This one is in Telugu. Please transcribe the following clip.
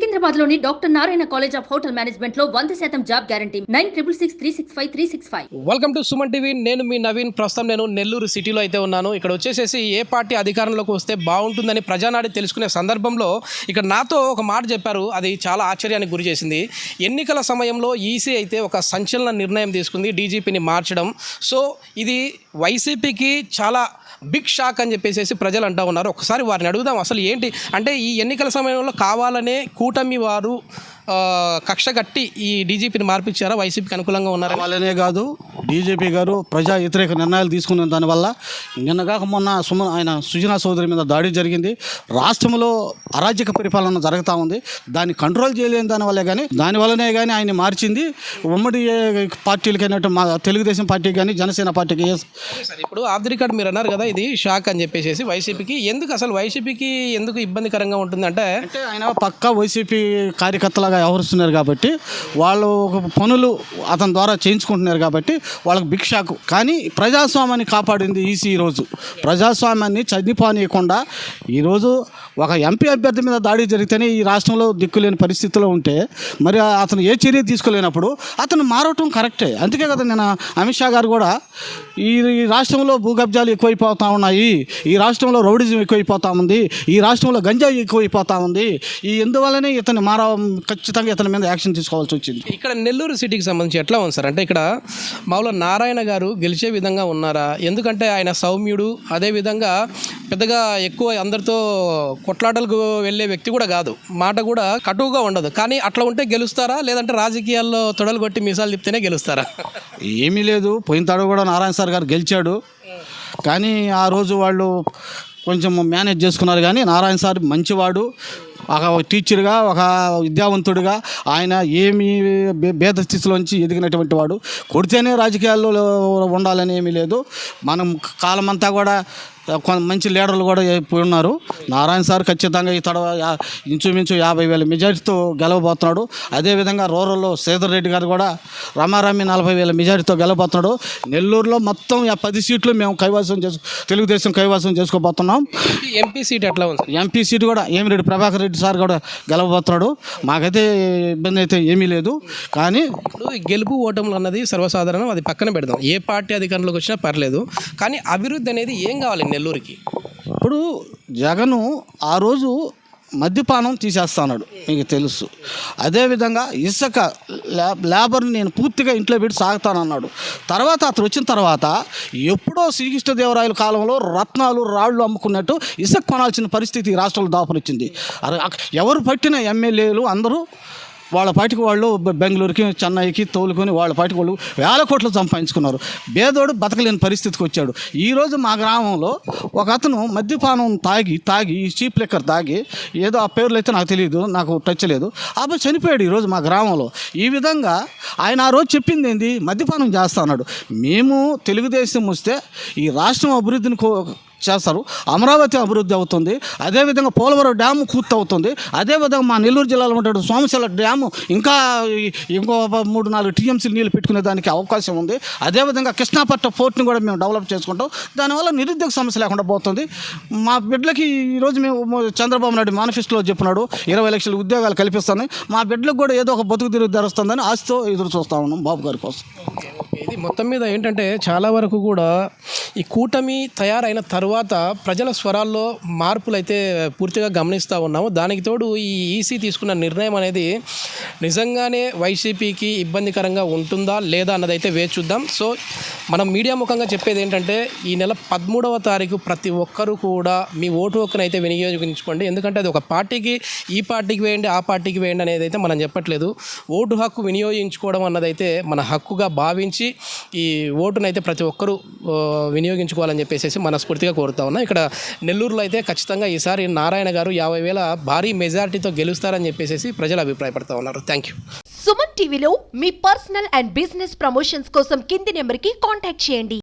సికింద్రాబాద్లోని doctor Narayana college of hotel మేనేజ్మెంట్లో వంద శాతం job guarantee. Nine triple six three six five three six five. Welcome to Suman TV. నేను మీ నవీన్. ప్రస్తుతం నేను నెల్లూరు సిటీలో అయితే ఉన్నాను. ఇక్కడ వచ్చేసేసి ఏ పార్టీ అధికారంలోకి వస్తే బాగుంటుందని ప్రజానాడి తెలుసుకునే సందర్భంలో ఇక్కడ నాతో ఒక మాట చెప్పారు. అది చాలా ఆశ్చర్యానికి గురి చేసింది. ఎన్నికల సమయంలో ఈసీ అయితే ఒక సంచలన నిర్ణయం తీసుకుంది. డీజీపీని మార్చడం. సో ఇది వైసీపీకి చాలా బిగ్ షాక్ అని చెప్పేసి ప్రజలు అంటూ ఉన్నారు. ఒకసారి వారిని అడుగుదాం అసలు ఏంటి? అంటే ఈ ఎన్నికల సమయంలో కావాలనే కూటమి వారు కక్ష కట్టి ఈ డీజీపీని మార్పించారా? వైసీపీకి అనుకూలంగా ఉన్నారా? వాళ్ళనే కాదు. బీజేపీ గారు ప్రజా వ్యతిరేక నిర్ణయాలు తీసుకున్న దానివల్ల నిన్నగాక మొన్న సుమ ఆయన సుజనా చౌదరి మీద దాడి జరిగింది. రాష్ట్రంలో అరాజక పరిపాలన జరుగుతూ ఉంది. దాన్ని కంట్రోల్ చేయలేని దానివల్లే కానీ దానివల్లనే కానీ ఆయన మార్చింది. ఉమ్మడి పార్టీలకైనట్టు మా తెలుగుదేశం పార్టీకి కానీ జనసేన పార్టీకి ఇప్పుడు ఆఫ్ ది రికార్డ్ మీరు అన్నారు కదా ఇది షాక్ అని చెప్పేసి వైసీపీకి. ఎందుకు అసలు వైసీపీకి ఎందుకు ఇబ్బందికరంగా ఉంటుందంటే అంటే ఆయన పక్కా వైసీపీ కార్యకర్తలాగా వ్యవహరిస్తున్నారు కాబట్టి వాళ్ళు ఒక పనులు అతని ద్వారా చేయించుకుంటున్నారు కాబట్టి వాళ్ళకి భిక్షాకు. కానీ ప్రజాస్వామ్యాన్ని కాపాడింది ఈసీ ఈరోజు ప్రజాస్వామ్యాన్ని చదిపానీయకుండా ఈరోజు ఒక ఎంపీ అభ్యర్థి మీద దాడి జరిగితేనే ఈ రాష్ట్రంలో దిక్కులేని పరిస్థితిలో ఉంటే మరి అతను ఏ చర్య తీసుకోలేనప్పుడు అతను మారటం కరెక్టే. అందుకే కదా నేను అమిత్ షా గారు కూడా ఈ ఈ రాష్ట్రంలో భూగబ్జాలు ఎక్కువైపోతూ ఉన్నాయి ఈ రాష్ట్రంలో రౌడిజం ఎక్కువైపోతా ఉంది ఈ రాష్ట్రంలో గంజాయి ఎక్కువైపోతూ ఉంది ఈ ఎందువల్లనే ఇతను మార ఖచ్చితంగా ఇతని మీద యాక్షన్ తీసుకోవాల్సి వచ్చింది. ఇక్కడ నెల్లూరు సిటీకి సంబంధించి ఎట్లా ఉంది సార్? అంటే ఇక్కడ మామూలు నారాయణ గారు గెలిచే విధంగా ఉన్నారా? ఎందుకంటే ఆయన సౌమ్యుడు అదేవిధంగా పెద్దగా ఎక్కువ అందరితో కొట్లాటలకు వెళ్ళే వ్యక్తి కూడా కాదు. మాట కూడా కటువుగా ఉండదు. కానీ అట్లా ఉంటే గెలుస్తారా? లేదంటే రాజకీయాల్లో తొడలు కొట్టి మీసాలు తిప్తేనే గెలుస్తారా? ఏమీ లేదు. పోయిన తడవ కూడా నారాయణ సార్ గారు గెలిచాడు. కానీ ఆ రోజు వాళ్ళు కొంచెం మేనేజ్ చేసుకున్నారు. కానీ నారాయణ సార్ మంచివాడు. ఒక టీచర్గా ఒక విద్యావంతుడిగా ఆయన ఏమి భేద స్థితిలోంచి ఎదిగినటువంటి వాడు. కొడితేనే రాజకీయాల్లో ఉండాలని ఏమీ లేదు. మనం కాలమంతా కూడా కొంత మంచి లీడర్లు కూడా పోయి ఉన్నారు. నారాయణ సార్ ఖచ్చితంగా ఈ తడవ ఇంచుమించు యాభై వేల మెజారిటీతో గెలవబోతున్నాడు. అదేవిధంగా రూరల్లో శ్రీధర్ రెడ్డి గారు కూడా రమారామి నలభై వేల మెజారిటీతో గెలవబోతున్నాడు. నెల్లూరులో మొత్తం ఆ పది సీట్లు మేము కైవాసం చేసు తెలుగుదేశం కైవాసం చేసుకోబోతున్నాం. ఎంపీ సీట్ ఎట్లా ఉంది? ఎంపీ సీటు కూడా ఏమిరెడ్డి ప్రభాకర్ రెడ్డి సార్ కూడా గెలవబోతున్నాడు. మాకైతే ఇబ్బంది అయితే ఏమీ లేదు. కానీ ఇప్పుడు గెలుపు ఓటములు అన్నది సర్వసాధారణం. అది పక్కన పెడదాం. ఏ పార్టీ అధికారంలోకి వచ్చినా పర్లేదు. కానీ అభివృద్ధి అనేది ఏం కావాలి నెల్లూరుకి? ఇప్పుడు జగను ఆ రోజు మద్యపానం తీసేస్తాడు మీకు తెలుసు. అదేవిధంగా ఇసుక లేబర్ని నేను పూర్తిగా ఇంట్లో పెట్టి సాగుతానన్నాడు. తర్వాత అతను వచ్చిన తర్వాత ఎప్పుడో శ్రీకృష్ణదేవరాయల కాలంలో రత్నాలు రాళ్ళు అమ్ముకున్నట్టు ఇసుక కొనాల్సిన పరిస్థితి రాష్ట్రంలో దాపునిచ్చింది. వచ్చింది ఎవరు పట్టిన ఎమ్మెల్యేలు అందరూ వాళ్ళ పాటికి వాళ్ళు బెంగళూరుకి చెన్నైకి తోలుకొని వాళ్ళ పాటికి వాళ్ళు వేల కోట్లు సంపాదించుకున్నారు. బేదోడు బతకలేని పరిస్థితికి వచ్చాడు. ఈరోజు మా గ్రామంలో ఒక అతను మద్యపానం తాగి తాగి చీప్ లెక్కర్ తాగి ఏదో ఆ పేర్లు అయితే నాకు తెలియదు నాకు టచ్ లేదు. అబ్బాయి చనిపోయాడు ఈరోజు మా గ్రామంలో. ఈ విధంగా ఆయన ఆ రోజు చెప్పింది ఏంది? మద్యపానం చేస్తా అన్నాడు. మేము తెలుగుదేశం వస్తే ఈ రాష్ట్రం అభివృద్ధిని చేస్తారు. అమరావతి అభివృద్ధి అవుతుంది. అదేవిధంగా పోలవరం డ్యాము పూర్తి అవుతుంది అదేవిధంగా మా నెల్లూరు జిల్లాలో ఉండే సోమశిల డ్యాము ఇంకా ఇంకో మూడు నాలుగు టీఎంసీ నీళ్ళు పెట్టుకునే దానికి అవకాశం ఉంది. అదేవిధంగా కృష్ణాపట్నం పోర్ట్ని కూడా మేము డెవలప్ చేసుకుంటాం. దానివల్ల నిరుద్యోగ సమస్య లేకుండా పోతుంది. మా బిడ్డలకి ఈరోజు మేము చంద్రబాబు నాయుడు మేనిఫెస్టోలో చెప్పినాడు ఇరవై లక్షల ఉద్యోగాలు కల్పిస్తాను మా బిడ్డలకు కూడా ఏదో ఒక బతుకు తిరుగు ధరుస్తుందని ఆశతో ఎదురు చూస్తా ఉన్నాం బాబు గారి కోసం. ఇది మొత్తం మీద ఏంటంటే చాలా వరకు కూడా ఈ కూటమి తయారైన తర్వాత ప్రజల స్వరాల్లో మార్పులు అయితే పూర్తిగా గమనిస్తూ ఉన్నాము. దానికి తోడు ఈ ఈసీ తీసుకున్న నిర్ణయం అనేది నిజంగానే వైసీపీకి ఇబ్బందికరంగా ఉంటుందా లేదా అన్నది అయితే వేచి చూద్దాం. సో మనం మీడియా ముఖంగా చెప్పేది ఏంటంటే ఈ నెల పదమూడవ తారీఖు ప్రతి ఒక్కరూ కూడా మీ ఓటు హక్కును అయితే వినియోగించుకోండి. ఎందుకంటే అది ఒక పార్టీకి ఈ పార్టీకి వేయండి ఆ పార్టీకి వేయండి అనేది అయితే మనం చెప్పట్లేదు. ఓటు హక్కు వినియోగించుకోవడం అన్నదైతే మన హక్కుగా భావించి ఈ ఓటునైతే ప్రతి ఒక్కరూ వినియోగించుకోవాలని చెప్పేసి మనస్ఫూర్తిగా కోరుతా ఉన్నా. ఇక్కడ నెల్లూరులో అయితే ఖచ్చితంగా ఈసారి నారాయణ గారు యాభై వేల భారీ మెజారిటీతో గెలుస్తారని చెప్పేసి ప్రజలు అభిప్రాయపడతా ఉన్నారు. థ్యాంక్ యూ సుమన్ టీవీలో మీ పర్సనల్ అండ్ బిజినెస్ ప్రమోషన్స్ కోసం కింది నెంబర్కి కాంటాక్ట్ చేయండి.